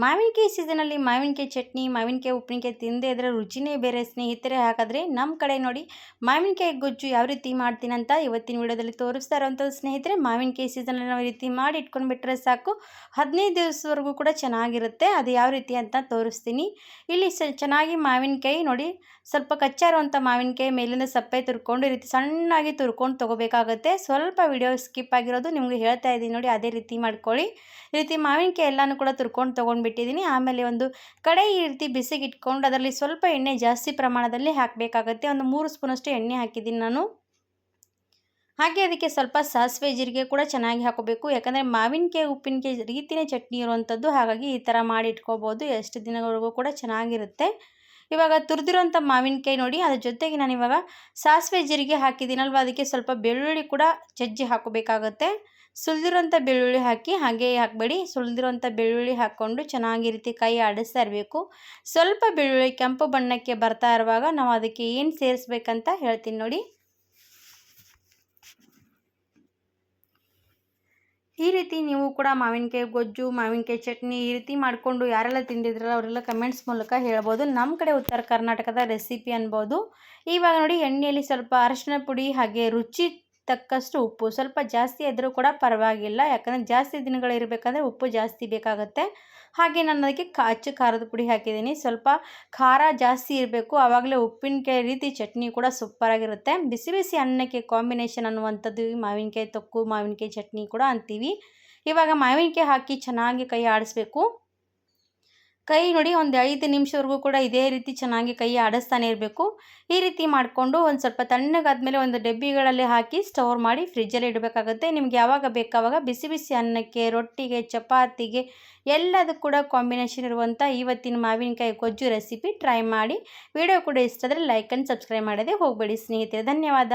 ಮಾವಿನಕಾಯಿ ಸೀಸನಲ್ಲಿ ಮಾವಿನಕಾಯಿ ಚಟ್ನಿ, ಮಾವಿನಕಾಯಿ ಉಪ್ಪಿನಕಾಯಿ ತಿಂದೇ ಇದ್ರೆ ರುಚಿನೇ ಬೇರೆ, ಸ್ನೇಹಿತರೆ. ಹಾಗಾದರೆ ನಮ್ಮ ಕಡೆ ನೋಡಿ ಮಾವಿನಕಾಯಿ ಗೊಜ್ಜು ಯಾವ ರೀತಿ ಮಾಡ್ತೀನಿ ಅಂತ ಇವತ್ತಿನ ವಿಡಿಯೋದಲ್ಲಿ ತೋರಿಸ್ತಾ ಇರೋವಂಥದ್ದು ಸ್ನೇಹಿತರೆ, ಮಾವಿನಕಾಯಿ ಸೀಸನಲ್ಲಿ ನಾವು ಈ ರೀತಿ ಮಾಡಿ ಇಟ್ಕೊಂಡ್ಬಿಟ್ರೆ ಸಾಕು. ಹದಿನೈದು ದಿವಸವರೆಗೂ ಕೂಡ ಚೆನ್ನಾಗಿರುತ್ತೆ, ಅದು ಯಾವ ರೀತಿ ಅಂತ ತೋರಿಸ್ತೀನಿ. ಇಲ್ಲಿ ಸ ಚೆನ್ನಾಗಿ ಮಾವಿನಕಾಯಿ ನೋಡಿ, ಸ್ವಲ್ಪ ಕಚ್ಚಾ ಇರುವಂಥ ಮಾವಿನಕಾಯಿ ಮೇಲಿಂದ ಸಪ್ಪೆ ತುರ್ಕೊಂಡು ಈ ರೀತಿ ಸಣ್ಣಾಗಿ ತುರ್ಕೊಂಡು ತೊಗೋಬೇಕಾಗುತ್ತೆ. ಸ್ವಲ್ಪ ವಿಡಿಯೋ ಸ್ಕಿಪ್ ಆಗಿರೋದು, ನಿಮಗೆ ಹೇಳ್ತಾ ಇದ್ದೀನಿ ನೋಡಿ, ಅದೇ ರೀತಿ ಮಾಡ್ಕೊಳ್ಳಿ. ಈ ರೀತಿ ಮಾವಿನಕಾಯಿ ಎಲ್ಲನೂ ಕೂಡ ತುರ್ಕೊಂಡು ತೊಗೊಂಡ್ಬಿಟ್ಟಿದ್ದೀನಿ ಆಮೇಲೆ ಒಂದು ಕಡೆ ಈ ರೀತಿ ಬಿಸಿಗೆ ಇಟ್ಕೊಂಡು ಅದರಲ್ಲಿ ಸ್ವಲ್ಪ ಎಣ್ಣೆ ಜಾಸ್ತಿ ಪ್ರಮಾಣದಲ್ಲಿ ಹಾಕಬೇಕಾಗತ್ತೆ. ಒಂದು ಮೂರು ಸ್ಪೂನಷ್ಟು ಎಣ್ಣೆ ಹಾಕಿದ್ದೀನಿ ನಾನು. ಹಾಗೆ ಅದಕ್ಕೆ ಸ್ವಲ್ಪ ಸಾಸಿವೆ ಜೀರಿಗೆ ಕೂಡ ಚೆನ್ನಾಗಿ ಹಾಕೋಬೇಕು. ಯಾಕಂದರೆ ಮಾವಿನಕಾಯಿ, ಉಪ್ಪಿನಕಾಯಿ ರೀತಿಯೇ ಚಟ್ನಿ ಇರುವಂಥದ್ದು. ಹಾಗಾಗಿ ಈ ಥರ ಮಾಡಿ ಇಟ್ಕೋಬೋದು. ಎಷ್ಟು ದಿನಗಳವರೆಗೂ ಕೂಡ ಚೆನ್ನಾಗಿರುತ್ತೆ. ಇವಾಗ ತುರಿದಿರೋಂಥ ಮಾವಿನಕಾಯಿ ನೋಡಿ, ಅದ್ರ ಜೊತೆಗೆ ನಾನು ಇವಾಗ ಸಾಸಿವೆ ಜೀರಿಗೆ ಹಾಕಿದ್ದೀನಲ್ವ, ಅದಕ್ಕೆ ಸ್ವಲ್ಪ ಬೆಳ್ಳುಳ್ಳಿ ಕೂಡ ಜಜ್ಜಿ ಹಾಕೋಬೇಕಾಗತ್ತೆ ಸುಲಿದಿರೋಂಥ ಬೆಳ್ಳುಳ್ಳಿ ಹಾಕಿ ಹಾಗೆ ಹಾಕಬೇಡಿ. ಸುಲಿದಿರೋಂಥ ಬೆಳ್ಳುಳ್ಳಿ ಹಾಕ್ಕೊಂಡು ಚೆನ್ನಾಗಿ ರೀತಿ ಕೈ ಆಡಿಸ್ತಾ ಇರಬೇಕು. ಸ್ವಲ್ಪ ಬೆಳ್ಳುಳ್ಳಿ ಕೆಂಪು ಬಣ್ಣಕ್ಕೆ ಬರ್ತಾ ಇರುವಾಗ ನಾವು ಅದಕ್ಕೆ ಏನು ಸೇರಿಸ್ಬೇಕಂತ ಹೇಳ್ತೀನಿ ನೋಡಿ ಈ ರೀತಿ ನೀವು ಕೂಡ ಮಾವಿನಕಾಯಿ ಗೊಜ್ಜು, ಮಾವಿನಕಾಯಿ ಚಟ್ನಿ ಈ ರೀತಿ ಮಾಡಿಕೊಂಡು ಯಾರೆಲ್ಲ ತಿಂದಿದ್ರಲ್ಲ ಅವರೆಲ್ಲ ಕಮೆಂಟ್ಸ್ ಮೂಲಕ ಹೇಳ್ಬೋದು. ನಮ್ಮ ಕಡೆ ಉತ್ತರ ಕರ್ನಾಟಕದ ರೆಸಿಪಿ ಅನ್ಬೋದು. ಇವಾಗ ನೋಡಿ ಎಣ್ಣೆಯಲ್ಲಿ ಸ್ವಲ್ಪ ಅರಶಿನ ಪುಡಿ ಹಾಗೆ ರುಚಿ ತಕ್ಕಷ್ಟು ಉಪ್ಪು. ಸ್ವಲ್ಪ ಜಾಸ್ತಿ ಇದ್ದರೂ ಕೂಡ ಪರವಾಗಿಲ್ಲ. ಯಾಕಂದರೆ ಜಾಸ್ತಿ ದಿನಗಳಿರಬೇಕಂದ್ರೆ ಉಪ್ಪು ಜಾಸ್ತಿ ಬೇಕಾಗುತ್ತೆ. ಹಾಗೆ ನಾನು ಅದಕ್ಕೆ ಅಚ್ಚು ಖಾರದ ಪುಡಿ ಹಾಕಿದ್ದೀನಿ. ಸ್ವಲ್ಪ ಖಾರ ಜಾಸ್ತಿ ಇರಬೇಕು. ಆವಾಗಲೇ ಉಪ್ಪಿನಕಾಯಿ ರೀತಿ ಚಟ್ನಿ ಕೂಡ ಸೂಪರಾಗಿರುತ್ತೆ. ಬಿಸಿ ಬಿಸಿ ಅನ್ನಕ್ಕೆ ಕಾಂಬಿನೇಷನ್ ಅನ್ನುವಂಥದ್ದು ಮಾವಿನಕಾಯಿ ತೊಕ್ಕು, ಮಾವಿನಕಾಯಿ ಚಟ್ನಿ ಕೂಡ ಅಂತೀವಿ. ಇವಾಗ ಮಾವಿನಕಾಯಿ ಹಾಕಿ ಚೆನ್ನಾಗಿ ಕೈ ಆಡಿಸ್ಬೇಕು. ಕೈ ನೋಡಿ ಒಂದು ಐದು ನಿಮಿಷವರೆಗೂ ಕೂಡ ಇದೇ ರೀತಿ ಚೆನ್ನಾಗಿ ಕೈ ಆಡಿಸ್ತಾನೆ ಇರಬೇಕು. ಈ ರೀತಿ ಮಾಡಿಕೊಂಡು ಒಂದು ಸ್ವಲ್ಪ ತಣ್ಣಗಾದ್ಮೇಲೆ ಒಂದು ಡಬ್ಬಿಗಳಲ್ಲಿ ಹಾಕಿ ಸ್ಟೋರ್ ಮಾಡಿ ಫ್ರಿಜ್ಜಲ್ಲಿ ಇಡಬೇಕಾಗುತ್ತೆ. ನಿಮ್ಗೆ ಯಾವಾಗ ಬೇಕಾವಾಗ ಬಿಸಿ ಬಿಸಿ ಅನ್ನಕ್ಕೆ, ರೊಟ್ಟಿಗೆ, ಚಪಾತಿಗೆ ಎಲ್ಲದಕ್ಕೂ ಕೂಡ ಕಾಂಬಿನೇಷನ್ ಇರುವಂಥ ಇವತ್ತಿನ ಮಾವಿನಕಾಯಿ ಗೊಜ್ಜು ರೆಸಿಪಿ ಟ್ರೈ ಮಾಡಿ. ವಿಡಿಯೋ ಕೂಡ ಇಷ್ಟ ಆದರೆ ಲೈಕ್ ಆ್ಯಂಡ್ ಸಬ್ಸ್ಕ್ರೈಬ್ ಮಾಡೋದೇ ಹೋಗಬೇಡಿ ಸ್ನೇಹಿತರೆ. ಧನ್ಯವಾದ.